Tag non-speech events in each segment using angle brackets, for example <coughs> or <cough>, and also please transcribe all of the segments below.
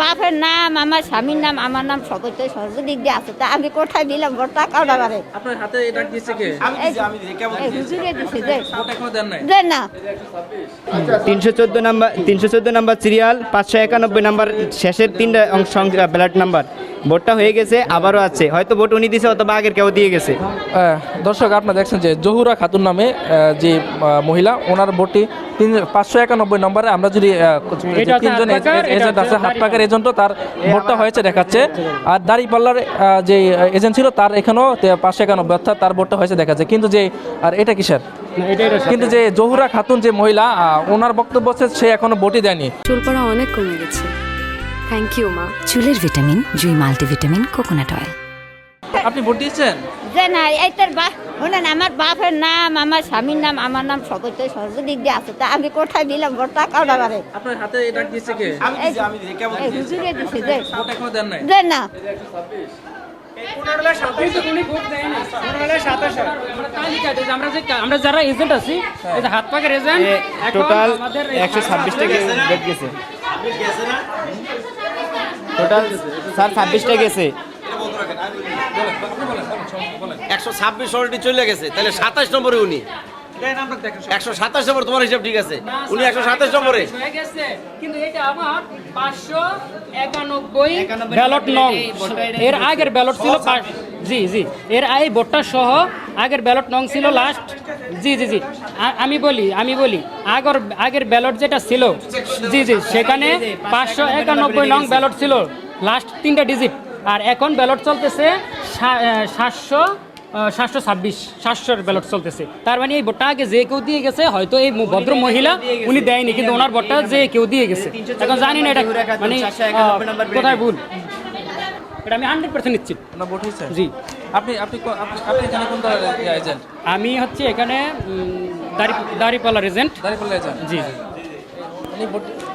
বাপের নাম আমার স্বামীর নাম আমার নাম সকল তো সর্বদিক দিয়ে আছে। তা আমি কোথায় দিলাম? বর্তা টাকাও পারে আপনার হাতে এটা দিয়েছে কে? হুজুরে এখনও দেন নাই? দেন না। তিনশো চোদ্দ নাম্বার তিনশো চোদ্দ নাম্বার সিরিয়াল পাঁচশো একানব্বই নাম্বার শেষের তিনটা অংশ ব্যালট নাম্বার। ভোটটা হয়ে গেছে আবারও আছে। হয়তো ভোট উনি দিয়েছে অথবা আগের কেউ দিয়ে গেছে। আহ, দর্শক আপনারা দেখছেন যে জহুরা খাতুন নামে যে মহিলা ওনার ভোটটি তিন পাঁচশো একানব্বই নম্বরে। আমরা যদি তিনজন এজেন্ট আছে হাত পাকের এজেন্টও তার ভোটটা হয়েছে দেখাচ্ছে। আর দাঁড়িপাল্লার যে এজেন্ট ছিল তার এখানেও পাঁচশো একানব্বই অর্থাৎ তার ভোটটা হয়েছে দেখাচ্ছে। কিন্তু যে আর এটা কিসের? কিন্তু যে জহুরা খাতুন যে মহিলা আহ, ওনার বক্তব্য হচ্ছে সে এখনও ভোটই দেয়নি। চুল পড়া অনেক কমে গেছে। থ্যাংক ইউ মা চুলের vitamin Jui multivitamin coconut oil. আপনি ভোট দিয়েছেন? যে না এই তোর বা শোনেন আমার বাপের নাম আমার স্বামীর নাম আমার নাম সকল তো সর্বদিক দিয়ে আছে তা আমি কোথায় দিলাম ভোট? টাকাও ডাবারে আপনার হাতে এটা দিয়েছে কে? হুজুরে দিছে যে। ভোট এখনও দেন নাই? দেন না। আমরা যে আমরা যারা এজেন্ট আছি এই যে হাত পাকের এজেন্ট টোটাল ছাব্বিশটা গেছে স্যার ছাব্বিশটা গেছে। একশো ছাব্বিশ অলরেডি চলে গেছে। তাহলে সাতাশ নম্বরে উনি। একশো সাতাশ নম্বর তোমার হিসাব ঠিক আছে। উনি একশো সাতাশ নম্বরে। গেছে কিন্তু এটা আমার পাঁচশো একানব্বই ব্যালট নং এর আগের ব্যালট ছিল জি জি। এর এই ভোটটা সহ আগের ব্যালট নং ছিল লাস্ট জি জি জি। আমি বলি আমি বলি আগর আগের ব্যালট যেটা ছিল জি জি সেখানে পাঁচশো একানব্বই নং ব্যালট ছিল লাস্ট তিনটা ডিজিট আর এখন ব্যালট চলতেছে সাতশো সাতশো ছাব্বিশ সাতশোর ব্যালট চলতেছে। তার মানে এই ভোটটা আগে যে কেউ দিয়ে গেছে হয়তো এই ভদ্র মহিলা উনি দেয়নি কিন্তু ওনার ভোটটা যে কেউ দিয়ে গেছে। এখন জানি না এটা মানে কোথায় ভুল? এটা আমি হান্ড্রেড পার্সেন্ট হয়েছে? জি। আপনি আপনি আপনি- এখানে কোন এজেন্ট আমি হচ্ছে এখানে দাড়িপালার এজেন্ট দাড়িপালার এজেন্ট জি জি।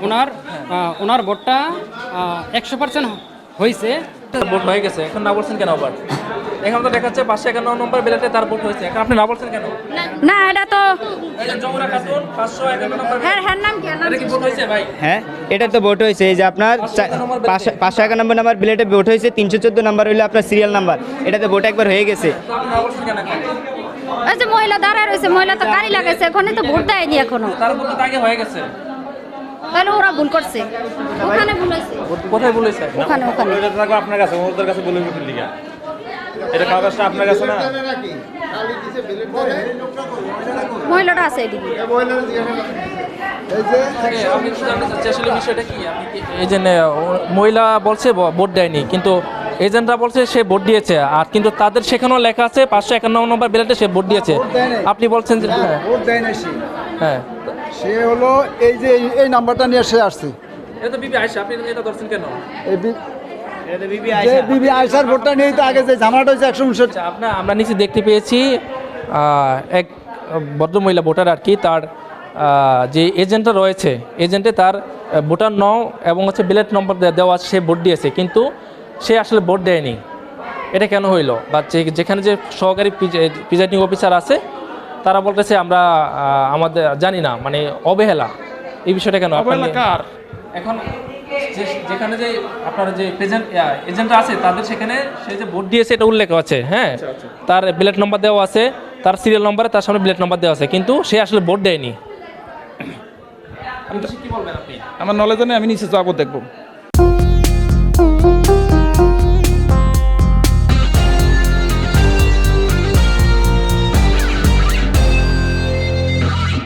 ওনার ওনার ভোটটা একশো পার্সেন্ট হয়েছে ভোট হয়ে গেছে এখন না বলছেন কেন আবার? এখন তো দেখাচ্ছে পাঁচশো একান্ন নম্বর বেলাতে তার ভোট হয়েছে এখন আপনি না বলছেন কেন? না এটা তো নম্বর হ্যাঁ হ্যাঁ নাম কি? এটা ভোট হয়েছে ভাই? হ্যাঁ এটা তো ভোট হয়েছে এই যে আপনার পাঁচশো- নাম্বার বিলেটে ভোট হয়েছে তিনশো চোদ্দ নাম্বার হইলে আপনার সিরিয়াল নাম্বার এটাতে ভোট একবার হয়ে গেছে। মহিলা দাঁড়ায় রয়েছে মহিলা তো গাড়ি লাগাইছে তো ভোট দেয়নি এখনও। তার ভোট আগে হয়ে গেছে। তাহলে ওরা ভুল করছে। ওখানে ভুল হয়েছে। কোথায় বলেছে ওখানে ওখানে। আপনার কাছে ওদের কাছে বলে দিতে লিগা এটা কাগজটা আপনার কাছে না? মহিলাটা আছে এদিকে। এই যে মহিলা বলছে ভোট দেয়নি কিন্তু এজেন্টরা বলছে সে ভোট দিয়েছে আর কিন্তু তাদের সেখানেও লেখা আছে পাঁচশো একান্ন নম্বর বেলাতে সে ভোট দিয়েছে। আপনি বলছেন যে হ্যাঁ। হ্যাঁ। সে হলো এই যে এই- নাম্বারটা নিয়ে সে আসছে। এটা বিবি আয়সা আপনি এটা ধরছেন কেন? এই বিবি আয়সার ভোটটা নিয়েই তো আগে যে ঝামেলাটা হয়েছে একশো উনষাট আচ্ছা আপনার আমরা নিচে দেখতে পেয়েছি এক ভদ্রমহিলা ভোটার আর কি তার যে এজেন্টটা রয়েছে এজেন্টে তার ভোটার নং এবং হচ্ছে বিলেট নম্বর দেওয়া আছে সে ভোট দিয়েছে কিন্তু সে আসলে ভোট দেয়নি। এটা কেন হইল? বা যে- যেখানে যে সহকারী প্রিজাইডিং অফিসার আছে তারা বলতেছে আমরা আমাদের জানি না মানে অবহেলা। এই বিষয়টা কেন? কার? এখন যেখানে যে আপনার যে প্রেজেন্ট এজেন্ট আছে তাদের সেখানে সে যে ভোট দিয়েছে এটা উল্লেখ আছে হ্যাঁ? তার বিলেট নম্বর দেওয়া আছে তার সিরিয়াল নম্বরে তার সামনে বিলেট নম্বর দেওয়া আছে কিন্তু সে আসলে ভোট দেয়নি। <coughs> আমি কি বলবেন আপনি। আমার নলেজ আমি নিচে যাব দেখব।